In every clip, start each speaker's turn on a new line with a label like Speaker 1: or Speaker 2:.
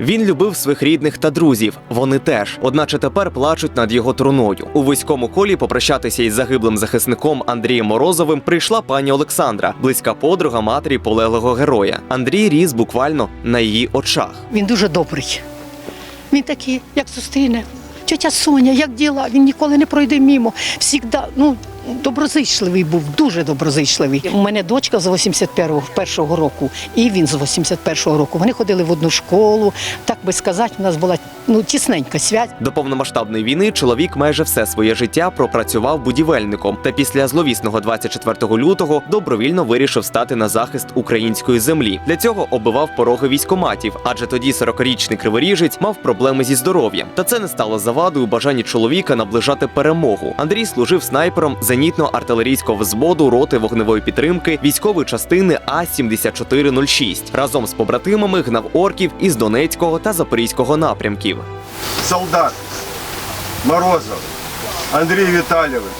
Speaker 1: Він любив своїх рідних та друзів. Вони теж, одначе тепер плачуть над його труною. У вузькому колі попрощатися із загиблим захисником Андрієм Морозовим прийшла пані Олександра, близька подруга матері полеглого героя. Андрій ріс буквально на її очах.
Speaker 2: Він дуже добрий. Він такий, як зустріне тетя Соня, як діла. Він ніколи не пройде мімо. Всігда, ну доброзичливий був, дуже доброзичливий. У мене дочка з 81-го року, і він з 81-го року. Вони ходили в одну школу. Так би сказати, у нас була ну, тісненька связь.
Speaker 1: До повномасштабної війни чоловік майже все своє життя пропрацював будівельником. Та після зловісного 24 лютого добровільно вирішив стати на захист української землі. Для цього оббивав пороги військоматів, адже тоді 40-річний криворіжець мав проблеми зі здоров'ям. Та це не стало завадою бажанні чоловіка наближати перемогу. Андрій служив снайпером зенітно-артилерійського взводу роти вогневої підтримки військової частини А 7406 Разом з побратимами гнав орків із Донецького та Запорізького напрямків.
Speaker 3: солдат Морозов Андрій Віталійович,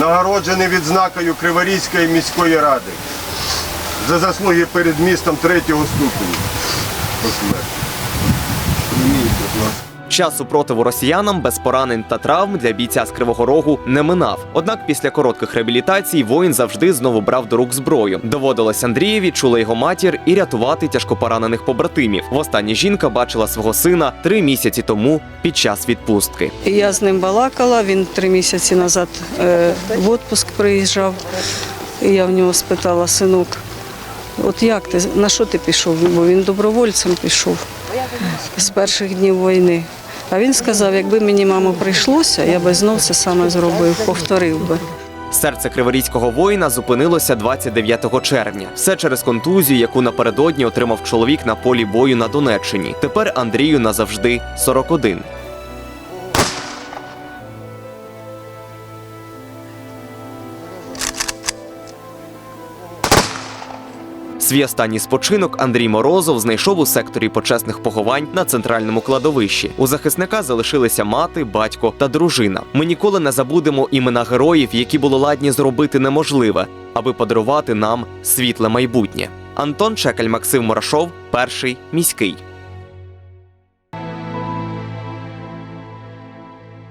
Speaker 3: нагороджений відзнакою Криворізької міської ради за заслуги перед містом третього ступеня. Посмертно.
Speaker 1: Час супротиву росіянам без поранень та травм для бійця з Кривого Рогу не минав. Однак після коротких реабілітацій воїн завжди знову брав до рук зброю. Доводилось Андрієві, чула його матір і рятувати тяжкопоранених побратимів. Востаннє жінка бачила свого сина три місяці тому під час відпустки.
Speaker 4: Я з ним балакала, він три місяці назад е, в відпуск приїжджав. І я в нього спитала, синок, от як ти, на що ти пішов? Бо він добровольцем пішов з перших днів війни. А він сказав, якби мені мамо прийшлося, я би знов це саме зробив, повторив би.
Speaker 1: Серце криворізького воїна зупинилося 29 червня. Все через контузію, яку напередодні отримав чоловік на полі бою на Донеччині. Тепер Андрію назавжди 41. Свій останній спочинок Андрій Морозов знайшов у секторі почесних поховань на центральному кладовищі. У захисника залишилися мати, батько та дружина. Ми ніколи не забудемо імена героїв, які були ладні зробити неможливе, аби подарувати нам світле майбутнє. Антон Чекаль, Максим Мурашов, перший міський.